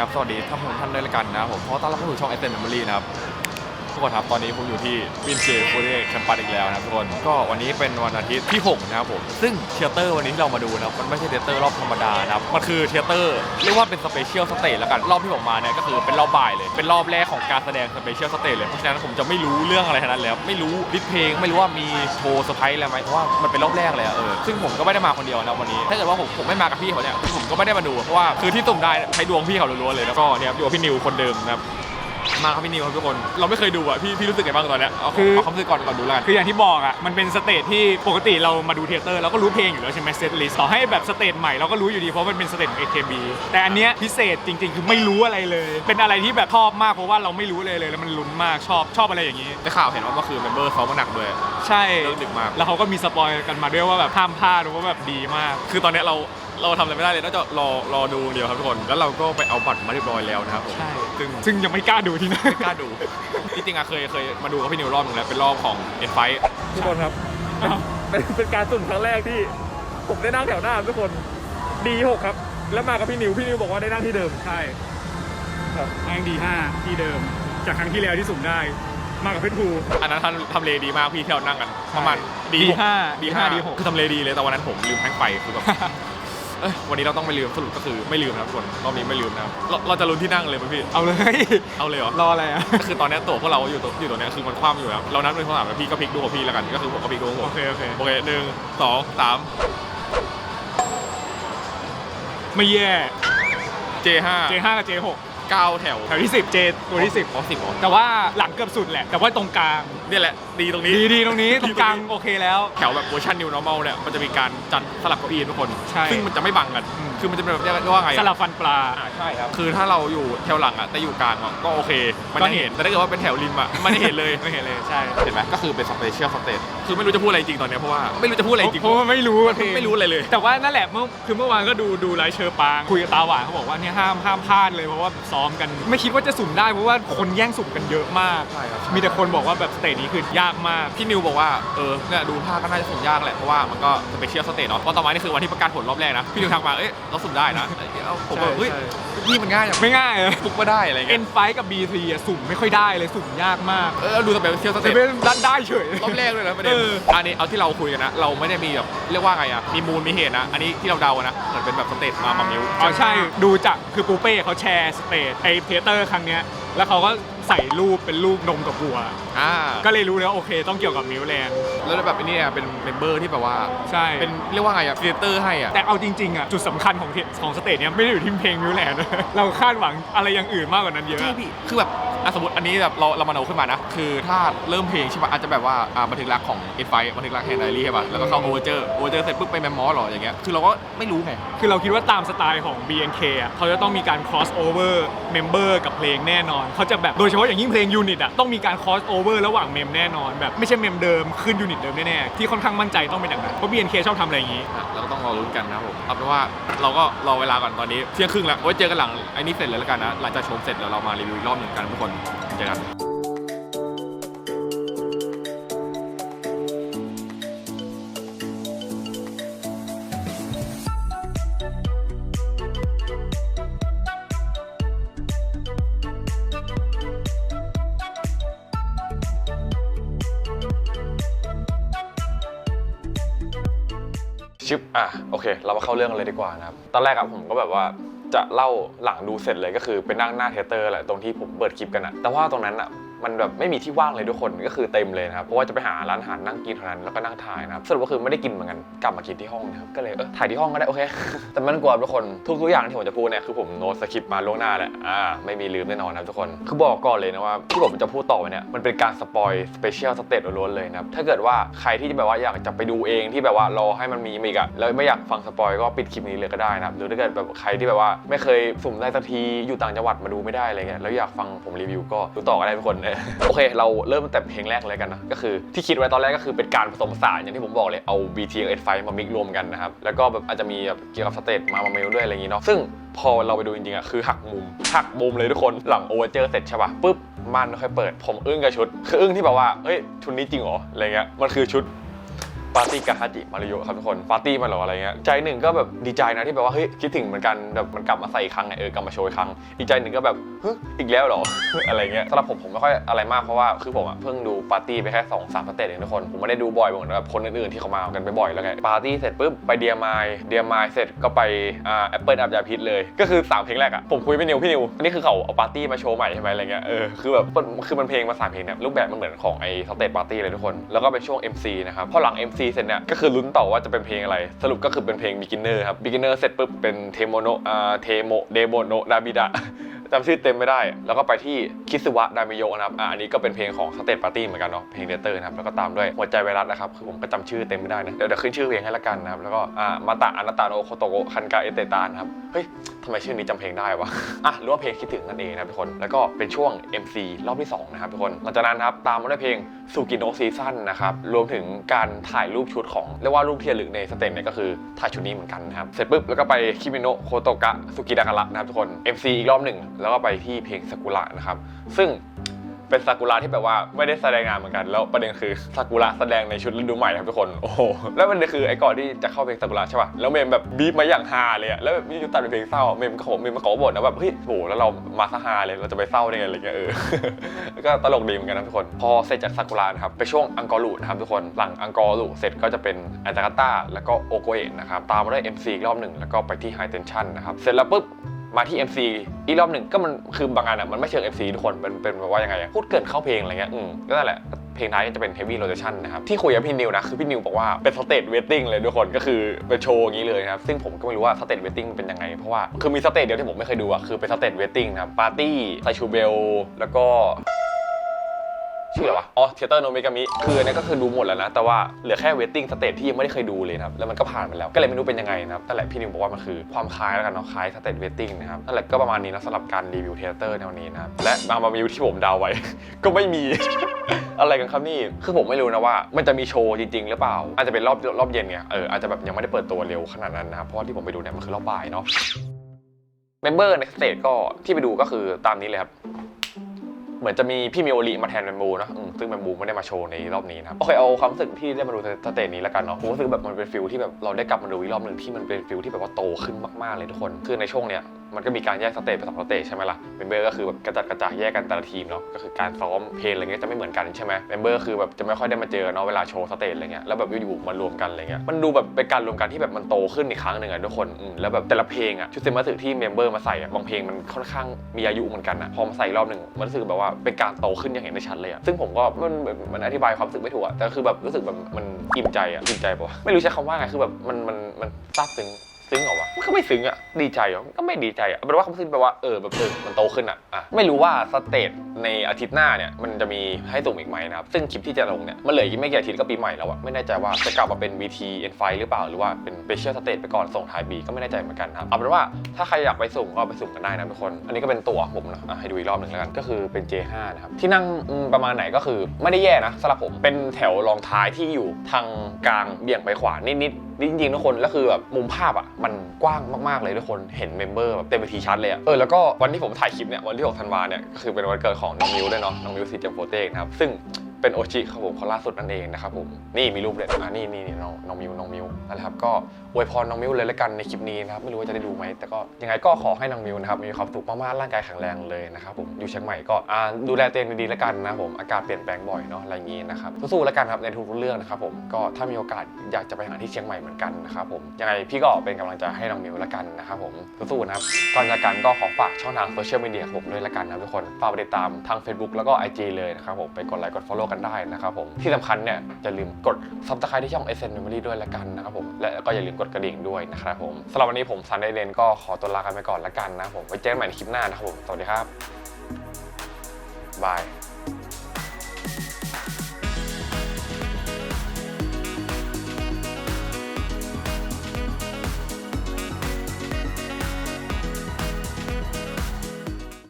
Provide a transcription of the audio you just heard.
ครับสวัสดีท่านผู้ชมท่านด้วยละกันนะครับผมขอต้อนรับเข้าสู่ช่อง a อ t e n Memory นะครับ ทุกคนครับตอนนี้ผมอยู่ที่วินเจฟูเดแคมปัสอีกแล้วนะครับทุกคนก็วันนี้เป็นวันอาทิตย์ที่ 6 นะครับผม ซึ่งเทยเตอร์วันนี้ที่เรามาดูนะครับมันไม่ใช่เทยเตอร์รอบธรรมดานะครับมันคือเทยเตอร์เรียกว่าเป็นสเปเชียลสเตจแล้วกันรอบที่ผมมาเนี่ยก็คือเป็นรอบบ่ายเลยเป็นรอบแรกของการแสดงสเปเชียลสเตจเลยเพราะฉะนั้นผมจะไม่รู้เรื่องอะไรทั้งนั้นเลยครับไม่รู้ดิสเพลงไม่รู้ว่ามีโชว์เซอร์ไพรส์อะไรไหมเพราะว่ามันเป็นรอบแรกเลยอะเออซึ่งผมก็ไม่ได้มาคนเดียวนะวันนี้ ถ้าเกิดว่าผมผมไม่มากับพี่เขาเนี่ยผมก็ไม่ได้มาดูเพราะว่าคือที่สุ่มได้ใช้ดวงพี่เขาล้วนๆเลยแล้วก็เนี่ยอยู่กับพี่นิวคนเดิมนะครับ มาครับพี่นิวครับทุกคน เราไม่เคยดูอะพี่พี่รู้สึกไงบ้างตอนเนี้ยเอาคือ เอาความรู้สึกก่อนก่อนดูแล้วกัน คืออย่างที่บอกอะ มันเป็นสเตจที่ปกติเรามาดูเทเตอร์เราก็รู้เพลงอยู่แล้วใช่ไหมเซตลิสต์ต่อให้แบบสเตจใหม่เราก็รู้อยู่ดีเพราะมันเป็นสเตจของ AKB แต่อันเนี้ยพิเศษจริง ๆ คือไม่รู้อะไรเลย เป็นอะไรที่แบบชอบมากเพราะว่าเราไม่รู้เลยเลยแล้วมันลุ้นมากชอบชอบอะไรอย่างนี้ ได้ข่าวเห็นว่าเมื่อคืนเมมเบอร์ซ้อมมาหนักด้วย ใช่เลิกดึกมาก แล้วเขาก็มีสปอยกันมาด้วยว่าแบบห้ามพลาดหรือว่าแบบดีมาก คือตอนเนี้ยเรา เราทำอะไรไม่ได้เลยนอกจากรอรอดูอย่างเดียวครับทุกคน แล้วเราก็ไปเอาบัตรมาเรียบร้อยแล้วนะครับผมใช่ ซึ่งซึ่งยังไม่กล้าดูที่นั่นกล้าดูจริงๆอะเคยเคยมาดูกับพี่นิวรอบหนึงแล้วเป็นรอบของเอ็นไฟ ทุกคนครับเป็นเป็นการสุ่มครั้งแรกที่ ผมได้นั่งแถวหน้าทุกคนดีหกครับ แล้วมากับพี่นิวพี่นิวบอกว่าได้นั่งที่เดิม ใช่ครับ แองดีห้าที่เดิม จากครั้งที่แล้วที่สุ่มได้ มากับเพชรภู อันนั้นทำทำเลดีมากพี่ที่เรานั่งกันประมาณดีหกห้าดีดีห้าห้าดีหก คือทำเลดีเลยแต่วันนั้นผมลืมแพ็คไฟคือแบบ เอ้ยวันนี้เราต้องไม่ลืมสรุปก็คือไม่ลืมนะครับทุกคนรอบนี้ไม่ลืมนะครับเราเราจะลุ้นที่นั่งเลยไหมพี่เอาเลย เอาเลยเหรอ รออะไรอะ ก็คือตอนเนี้ยตัวพวกเราอยู่ตัวอยู่ตัวเนี้ยคือมันคว่ำอยู่แล้วเรานับหนึ่งสองสามแล้วพี่ก็พลิกดูของพี่แล้วกันก็คือผมก็พลิกดูของผโอมเค โอเค โอเคหนึ่งสองสามไม่แย่เจห้า J5 กับ J6 เก้าแถวแถวที่10 J ตัวที่อ๋อสิบอ๋อ10แต่ว่าหลังเกือบสุดแหละ แต่ว่าตรงกลาง เนี่ยแหละ ดีตรงนี้ ดีดีตรงนี้ตรงกลางโอเคแล้ว แถวแบบเวอร์ชัน new normal เนี่ยมันจะมีการจัดสลับเก้าอี้ทุกคน ใช่ ซึ่งมันจะไม่บังกัน อืม คือมันจะเป็นแบบเรียกว่าไงอะสลับฟันปลา อ่าใช่ครับ คือถ้าเราอยู่แถวหลังอะแต่อยู่กลางอะก็โอเค มันก็จะเห็เห็นนแต่ถ้าเกิดว่าเป็นแถวริมอะมันไม่เห็นเลย ไม่เห็นเลยใช่เห็นไหมก็คือเป็นสเปเชียลสเตทคือไม่รู้จะพูดอะไรจริงตอนเนี้ยเพราะว่าไม่รู้จะพูดอะไรจริงเพราะว่าไม่รู้อะเพลงไม่รู้อะไรเลย แต่ว่านั่นแหละเมื่อคือเมื่อวานก็ดูดูไลฟ์เชอร์ปางคุยกับตาหวานเขาบอกว่าเนี่ยห้ามห้ามพลาดเลยเพราะว่าซ้อมกัน ไม่คิดว่าจะสุ่มได้เพราะว่าคนแย่งสุ่มกันเยอะมาก ใช่ครับ มีแต่คนบอกว่าแบบสเตจนี้คือยากมาก พี่นิวบอกว่าเออเนี่ยดูภาพก็น่าจะสุ่มยากแหละเพราะว่ามันก็สเปเชียลสเตทเนาะเพราะต่อมานี่คือวันที่ประกาศผลรอบแรกนะพี่นิวทักมาเอ้ยเราสุ่มได้นะเอ้าผมก็ใช่เฮ้ยใช่นี่มันง่ายอย่างไม่ง่ายเลยปุ๊กก็ได้อะไรเอ็เงี้ยนไฟกับ B3 อะสุ่มไม่ค่อยได้เลยสุ่มยากมากเออดูสเปเชียลสเตแต่ทเป็นด้านได้เฉย รอบแรกเลยนะประเด็นเอออันนี้เอาที่เราคุยกันนะ เราไม่ได้มีแบบเรียกว่าไงอะมีมูลมีเหตุนะ อันนี้ที่เราเดาอะนะ เหมือนเป็นแบบสเตทมามามิวอ๋อใช่ดูจากคือปูเป้เขาแชร์สเตจไอเทเตอร์ครั้งเนี้ย แล้วเขาก็ใส่รูปเป็นรูปนมกับบัว อ่าก็เลยรู้แล้วโอเค ต้องเกี่ยวกับมิวแลนด์แล้วแบบอันนี้เนี่ยเป็นเมมเบอร์ที่แบบว่า ใช่เป็นเรียกว่าไงอะครีเอเตอร์ให้อะแต่เอาจริงๆอะจุดสำคัญของเทของสเตจเนี้ยไม่ได้อยู่ที่เพลงมิวแลนด์ เราคาดหวังอะไรอย่างอื่นมากกว่านั้นเยอะ ใช่พี่คือแบบอะสมมติอันนี้แบบเราเรามาโนขึ้นมานะ คือถ้าเริ่มเพลงใช่ป่ะอาจจะแบบว่าอ่าบันทึกรักของเอ็นไฟบันทึกรักแฮนด์ไดรี่ใช่ป่ะแล้วก็เข้าโอเวอร์เจอร์โอเวอร์เจอร์เสร็จปุ๊บไปแมมมอสหรออย่างเงี้ยคือเราก็ไม่รู้ไง คือเราคิดว่าตามสไตล์ของ BNK อะเขาจะต้องมีการ cross over member กับเพลงแน่นอนเขาจะแบบโดยเฉพาะอย่างยิ่งเพลงยูนิตอะต้องมีการคอสโอเวอร์ระหว่างเมมแน่นอนแบบไม่ใช่เมมเดิมขึ้นยูนิตเดิมแน่ๆที่ค่อนข้างมั่นใจต้องเป็นอย่างนั้นเพราะ BNK ชอบทำอะไรอย่างนี้ อะเราก็ต้องรอลุ้นกันนะครับผมเอาเป็นว่าเราก็รอเวลาก่อนตอนนี้เที่ยงครึ่งแล้วไว้เจอกันหลังไอ้นี่เสร็จเลยแล้วกันนะหลังจากชมเสร็จแล้วเรามารีวิวอีกรอบหนึ่งกันทุกคนเจอกัน ชิปอะโอเค เรามาเข้าเรื่องเลยดีกว่านะครับตอนแรกอะผมก็แบบว่าจะเล่าหลังดูเสร็จเลยก็คือไปนั่งหน้าเทเตอร์แหละตรงที่ผมเปิดคลิปกันอะแต่ว่าตรงนั้นอะ มันแบบไม่มีที่ว่างเลยทุกคนก็คือเต็มเลยนะครับเพราะว่าจะไปหาร้านอาหารนั่งกินเท่านั้นแล้วก็นั่งถ่ายนะครับสรุปก็คือไม่ได้กินเหมือนกันกลับมากินที่ห้องนะครับก็เลยเออถ่ายที่ห้องก็ได้โอเค แต่ไมันกลัวทุกคนทุกๆอย่างที่ผมจะพูดเนี่ยคือผมโน้ตสคริปต์มาล่วงหน้าแหละอ่าไม่มีลืมแน่นอนนะทุกคนคือบอกก่อนเลยนะว่าที่ผมจะพูดต่อไปเนี่ยมันเป็นการสปอยสเปเชียลสเตจล้วนเลยนะครับถ้าเกิดว่าใครที่แบบว่าอยากจะไปดูเองที่แบบว่ารอให้มันมีมาอีกอะแล้วไม่อยากฟังสปอยก็ปิดคลิปนี้เลยก็ได้นะครับหรือถ้าเกิดแบบใครที่แบบว่าไม่เคยสุ่มได้สักทีอยู่ต่างจังหวัดมาดูไม่ได้อะไรเงี้ยแล้วอยากฟังผมรีวิวก็ดูต่อก็ได้ทุกคนเออโอเค เราเริ่มตั้งแต่เพลงแรกเลยกันนะก็คือที่คิดไว้ตอนแรกก็คือเป็นการผสมผสานอย่างที่ผมบอกเลยเอา BT กับ S5 มามิกรวมกันนะครับแล้วก็แบบอาจจะมีแบบเกี่ยวกับสเตจมามาเมลด้วยอะไรอย่างงี้เนาะซึ่งพอเราไปดูจริงๆอะคือหักมุมหักมุมเลยทุกคนหลังโอเวอร์เจอร์เสร็จใช่ปะปุ๊บมันค่อยเปิด ผมอึ้งกับชุด คืออึ้งที่แบบว่าเฮ้ยชุดนี้จริงเหรออะไรเงี้ยมันคือชุด ปาร์ตี้กับฮาจิมาริโยครับทุกคนปาร์ตี้มาหรออะไรเงี้ยใจหนึ่งก็แบบดีใจนะที่แบบว่าเฮ้ยคิดถึงเหมือนกันแบบมันกลับมาใส่อีกครั้งไงเออกลับมาโชว์อีกครั้งอีกใจหนึ่งก็แบบเฮ้ยอีกแล้วเหรอ อะไรเงี้ยสำหรับผมผมไม่ค่อยอะไรมากเพราะว่าคือผมอะเพิ่งดูปาร์ตี้ไปแค่สองสามสเตจเองทุกคนผมไม่ได้ดูบ่อยเหมือนแบบคนอื่นๆที่เขามากันบ่อยแล้วไงปาร์ตี้เสร็จปุ๊บไปเดียมายเดียมายเสร็จก็ไปอ่าแอปเปิลอับยาพิษเลย ก็คือสามเพลงแรกอะผมคุยพี่นิวพี่นิวอันนี้คือเขาเอาปาร์ตี้มาโชว์ใหม่ใช่ไหมอะไรเงี้ยเออคือแบบคือมันเพลงมาสามเพลงเนี่ยรูปแบบมันเหมือนของไอ้สเตจปาร์ตี้เลยทุกคนแล้วก็เป็นช่วง MC นะครับพอหลัง MC เสร็จเนี่ยก็คือลุ้นต่อว่าจะเป็นเพลงอะไร สรุปก็คือเป็นเพลง beginner ครับ beginner เสร็จปุ๊บเป็นเทโมโนอ่าเทโมเดโมโนดาบิดะ จำชื่อเต็มไม่ได้ แล้วก็ไปที่คิสวะดามิโยนะครับอ่าอันนี้ก็เป็นเพลงของสเต p ปาร์ตี้เหมือนกันเนาะเพลงเดเตอร์นะครับแล้วก็ตามด้วยหัวใจไวรัสนะครับคือผมก็จำชื่อเต็มไม่ได้นะเดี๋ยวเดี๋ยวขึ้นชื่อเพลงให้ละกันนะครับแล้วก็อ่ามาตะอนาตาโนโคโตโกคันกาเอเตตานครับเฮ้ยทำไมชื่อนี้จำเพลงได้วะอะหรือว่าเพลงคิดถึงนั่นเองนะทุกคนแล้วก็เป็นช่วง MC รอบที่2นะครับทุกคนหลังจากนั้นครับตามมาด้วยเพลงสุกิโนซีซั่นนะครับรวมถึงการถ่ายรูปชุดของเรียกว่ารูปที่ระลึกในสเต็ปเนี่ยก็คือถ่ายชุดนี้เหมือนกันนะครับเสร็จปุ๊บแล้วก็ไปคิมิโนโคโตกะสุกิดากะระนะครับทุกคน MC อีกรอบหนึ่งแล้วก็ไปที่เพลงซากุระนะครับ ซึ่งเป็นซากุระที่แบบว่าไม่ได้แสดงงานเหมือนกัน แล้วประเด็นคือซากุระแสดงในชุดฤดูใหม่ครับทุกคนโอ้โหแล้วมันคือไอ้ก่อนที่จะเข้าเพลงซากุระใช่ป่ะแล้วเมมแบบบีบมาอย่างฮาเลยอะแล้วแบบยูตัดเป็นเพลงเศร้าเมมก็บอกเมมมาขอบทนะแบบเฮ้ยโหแล้วเรามาซะฮาเลยเราจะไปเศร้าได้ไงอะไรเงี้ยเออแล้วก็ตลกดีเหมือนกันนะทุกคน พอเสร็จจากซากุระนะครับไปช่วงอังกอรุนะครับทุกคนหลังอังกอรุเสร็จก็จะเป็นอาจากาต้าแล้วก็โอโกเอะนะครับตามมาด้วย MC อีกรอบหนึ่งแล้วก็ไปที่ไฮเทนชันนะครับเสร็จแล้วปุ๊บ มาที่ MC อีกรอบหนึ่งก็มันคือบางงานอะมันไม่เชิง MC ทุกคนเป็นเป็นแบบว่ายังไงอะพูดเกินเข้าเพลงอะไรเงี้ยอืมก็นั่นแหละเพลงท้ายก็จะเป็น heavy rotation นะครับที่คุยกับพี่นิวนะคือพี่นิวบอกว่าเป็น stage waiting เลยทุกคนก็คือเป็นโชว์อย่างนี้เลยนะครับซึ่งผมก็ไม่รู้ว่า stage waiting เป็นยังไง เพราะว่าคือมี stage เดียวที่ผมไม่เคยดูอะคือเป็น stage waiting นะครับปาร์ตี้ไซชูเบลแล้วก็ ชื่ออะไรวะ อ๋อเทเตอร์โนเมกามิ คืออันนี้ก็คือดูหมดแล้วนะ แต่ว่าเหลือแค่เวทติ้งสเตจที่ยังไม่ได้เคยดูเลยนะครับ แล้วมันก็ผ่านไปแล้ว ก็เลยไม่รู้เป็นยังไงนะครับนั่นแหละพี่นิวบอกว่ามันคือความคล้ายแล้วกันเนาะ คล้ายสเตจเวทติ้งนะครับ นั่นแหละก็ประมาณนี้นะสำหรับการรีวิวเทเตอร์ในวันนี้นะครับ และบางมารีวิวที่ผมเดาวไว้ ก็ไม่มีอะไรกันครับนี่ คือผมไม่รู้นะว่า มันจะมีโชว์จริง ๆ หรือเปล่า อาจจะเป็นรอบรอบเย็นไง เออ อาจจะแบบยังไม่ได้เปิดตัวเร็วขนาดนั้นนะครับเพราะว่าที่ผมไปดูเนี่ยมันคือรอบบ่ายเนาะเมมเบอร์ในสเตจก็ที่ไปดูก็คือตามนี้เลยครับ เหมือนจะมีพี่มิโอริมาแทนแมมบูนะอืมซึ่งแมมบูไม่ได้มาโชว์ในรอบนี้นะครับโอเคเอาความรู้สึกที่ได้มาดูสเตจนี้แล้วกันเนาะผมรู้สึกแบบมันเป็นฟิลที่แบบเราได้กลับมาดูอีกรอบหนึ่งที่มันเป็นฟิลที่แบบว่าโตขึ้นมากๆเลยทุกคน คือในช่วงเนี้ย มันก็มีการแยกสเตจเป็นสองสเตจใช่ไหมล่ะเมมเบอร์ก็คือแบบกระจัดกระจายแยกกันแต่ละทีมเนาะก็คือการซ้อมเพลงอะไรเงี้ยจะไม่เหมือนกันใช่ไหมเมมเบอร์คือแบบจะไม่ค่อยได้มาเจอเนาะเวลาโชว์สเตจอะไรเงี้ยแล้วแบบอยู่ๆมารวมกันอะไรเงี้ยมันดูแบบเป็นการรวมกันที่แบบมันโตขึ้นอีกครั้งหนึ่งอะทุกคนแล้วแบบแต่ละเพลงอะชุดเซมาสึที่เมมเบอร์มาใส่อะบางเพลงมันค่อนข้างมีอายุเหมือนกันอะพอมาใส่รอบหนึ่งมันรู้สึกแบบว่าเป็นการโตขึ้นอย่างเห็นได้ชัดเลยอะซึ่งผมก็มันมันมันอธิบายความรู้สึกไม่ถูกอะแต่คือแบบรู้สึกแบบมันอิ่มใจอะอิ่มใจปะวะไม่รู้ใช้คำว่าไงคือแบบมันมันมันซาบซึ้ง ซึ้งเหรอวะมันก็ไม่ซึ้งอะดีใจเหรอก็ไม่ดีใจอะแปลว่าคำซึ้งแปลว่าเออแบบเออมันโตขึ้นอะอะไม่รู้ว่าสเตจในอาทิตย์หน้าเนี่ยมันจะมีให้สุ่มอีกไหมนะครับ ซึ่งคลิปที่จะลงเนี่ยมันเหลืออีกไม่กี่อาทิตย์ก็ปีใหม่แล้วอะไม่แน่ใจว่าจะกลับมาเป็น VT N5 หรือเปล่า หรือว่าเป็น Special Stage ไปก่อนส่งท้ายปีก็ไม่แน่ใจเหมือนกันครับเอาเป็นว่าถ้าใครอยากไปสุ่มก็ไปสุ่มกันได้นะทุกคน อันนี้ก็เป็นตั๋วผมนะอะให้ดูอีกรอบหนึ่งแล้วกันก็คือเป็น J5 นะครับที่นั่งประมาณไหนก็คือไม่ได้แย่นะสำหรับผมเป็นแถวรองท้ายที่อยู่ทางกลางเบี่ยงไปขวานิดๆจริงๆทุกคนแล้วคือแบบมุมภาพอะมันกว้างมากๆเลยทุกคนเห็นเมมเบอร์แบบเต็มไปทีชัดเลยอะเออแล้วก็วันที่ผมถ่ายคลิปเนี่ยวันที่6ธันวาเนี่ยคือเป็นวันเกิดของน้องมิวด้วยเนาะน้องมิวสีเจมโฟเตกนะครับซึ่ง เป็นโอชิครับผมคนล่าสุดนั่นเองนะครับผมนี่มีรูปเลยอะนี่นี่น้องน้องมิวน้องมิวนั่นแหละครับก็อวยพรน้องมิวเลยละกันในคลิปนี้นะครับไม่รู้ว่าจะได้ดูไหมแต่ก็ยังไงก็ขอให้น้องมิวนะครับมีความสุขมากๆร่างกายแข็งแรงเลยนะครับผมอยู่เชียงใหม่ก็อ่าดูแลตัวเองดีๆละกันนะผมอากาศเปลี่ยนแปลงบ่อยเนาะอะไรงี้นะครับสู้ๆละกันครับในทุกๆเรื่องนะครับผมก็ถ้ามีโอกาสอยากจะไปหาที่เชียงใหม่เหมือนกันนะครับผมยังไงพี่ก็เป็นกำลังใจให้น้องมิวละกันนะครับผมสู้ๆนะครับก่อนจากกันก็ขอฝากช่องทางโซเชียลมีเดียผมด้วยละกันนะทุกคนฝากติดตามทาง Facebook แล้วก็ IG เลยนะครับผมไปกดไลค์กด Follow กันได้นะครับผมที่สำคัญเนี่ยอย่าลืมกดซับสไครต์ที่ช่อง SN Memory ด้วยละกันนะครับผมและก็อย่าลืมกดกระดิ่งด้วยนะครับผมสำหรับวันนี้ผมซันไดเดนก็ขอตัวลากันไปก่อนละกันนะผมไว้เจอกันใหม่ในคลิปหน้านะครับผมสวัสดีครับบาย